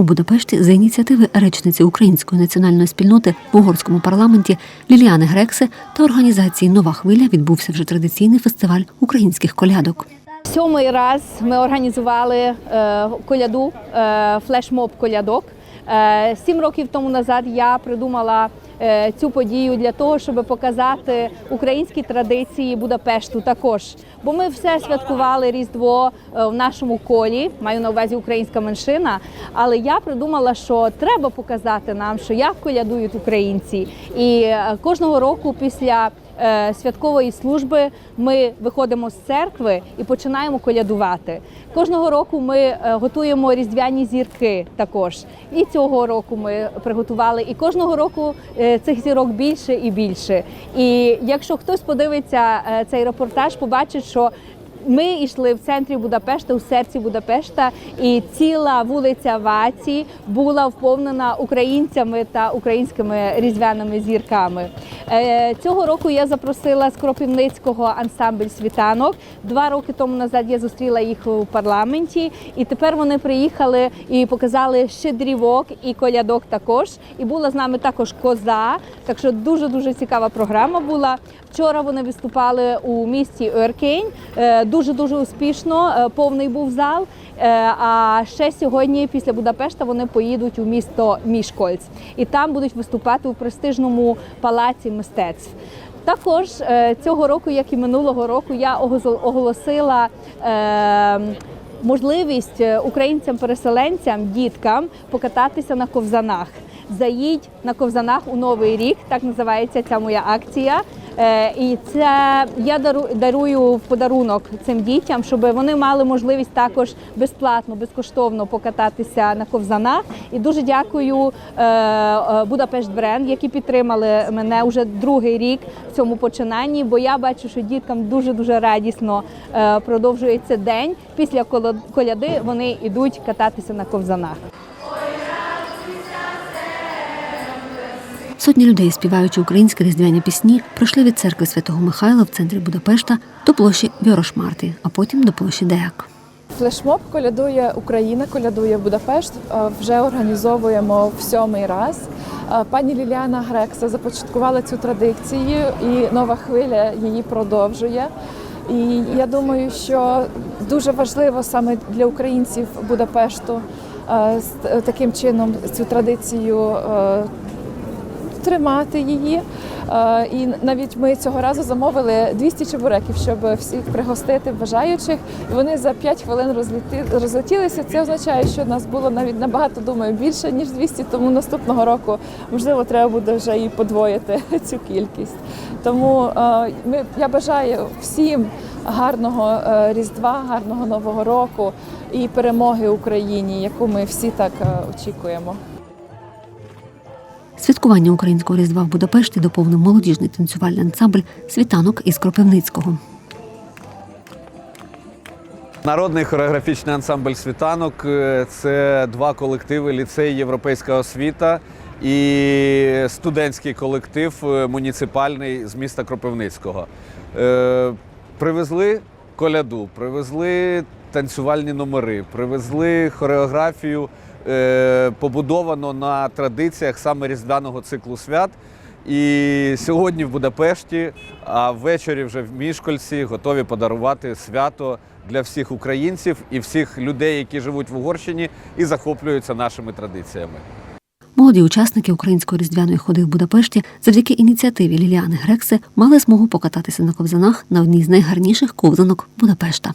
У Будапешті за ініціативи речниці української національної спільноти в угорському парламенті Ліліани Грексе та організації Нова хвиля відбувся вже традиційний фестиваль українських колядок. Сьомий раз ми організували е, коляду, е, флешмоб колядок. Е, Сім років тому назад я придумала цю подію для того, щоб показати українські традиції Будапешту також. Бо ми все святкували Різдво е, в нашому колі, маю на увазі українська меншина. Але я придумала, що треба показати нам, що як колядують українці. І е, кожного року після е, святкової служби ми виходимо з церкви і починаємо колядувати. Кожного року ми е, готуємо різдвяні зірки також. І цього року ми приготували. І кожного року е, цих зірок більше і більше. І якщо хтось подивиться е, цей репортаж, побачить, що ми йшли в центрі Будапешта, у серці Будапешта, і ціла вулиця Ваці була вповнена українцями та українськими різдвяними зірками. Е, Цього року я запросила з Кропивницького ансамбль світанок. Два роки тому назад я зустріла їх у парламенті, і тепер вони приїхали і показали щедрівок і колядок також. І була з нами також коза. Так що дуже дуже цікава програма була. Вчора вони виступали у місті Örkény. Дуже дуже успішно. е, Повний був зал. Е, А ще сьогодні, після Будапешта, вони поїдуть у місто Мішкольц, і там будуть виступати у престижному палаці мистецтв. Також е, цього року, як і минулого року, я оголосила. Можливість українцям-переселенцям, діткам покататися на ковзанах. Заїдь на ковзанах у новий рік, так називається ця моя акція. Е, І це я дару- дарую в подарунок цим дітям, щоб вони мали можливість також безплатно, безкоштовно покататися на ковзанах. І дуже дякую е, е, Будапешт Бренд, які підтримали мене вже другий рік в цьому починанні. Бо я бачу, що діткам дуже дуже радісно продовжується день. Після коляди вони йдуть кататися на ковзанах. Сотні людей, співаючи українські різдвяні пісні, пройшли від церкви святого Михайла в центрі Будапешта до площі Вьорошмарти, а потім до площі Деяк. Флешмоб колядує Україна, колядує Будапешт. Е, Вже організовуємо в сьомий раз. Е, Пані Ліліана Грекса започаткувала цю традицію, і нова хвиля її продовжує. І я думаю, що дуже важливо саме для українців Будапешту е, таким чином цю традицію тримати її. Е, І навіть ми цього разу замовили 200 чебуреків, щоб всіх пригостити бажаючих. Вони за 5 хвилин розлетілися. Це означає, що нас було навіть набагато думаю більше ніж 200, Тому наступного року можливо треба буде вже і подвоїти цю кількість. Тому е, ми я бажаю всім гарного е, різдва, гарного нового року і перемоги Україні, яку ми всі так очікуємо. Святкування українського різдва в Будапешті доповнив молодіжний танцювальний ансамбль світанок із Кропивницького. Народний хореографічний ансамбль світанок це два колективи ліцей Європейська освіта і студентський колектив е, муніципальний з міста Кропивницького. Е, Привезли коляду, привезли танцювальні номери, привезли хореографію, побудовано на традиціях саме різдвяного циклу свят. І сьогодні в Будапешті, а ввечері вже в Мішкольці готові подарувати свято для всіх українців і всіх людей, які живуть в Угорщині і захоплюються нашими традиціями. Молоді учасники української різдвяної ходи в Будапешті завдяки ініціативі Ліліани Грекси мали змогу покататися на ковзанах на одній з найгарніших ковзанок Будапешта.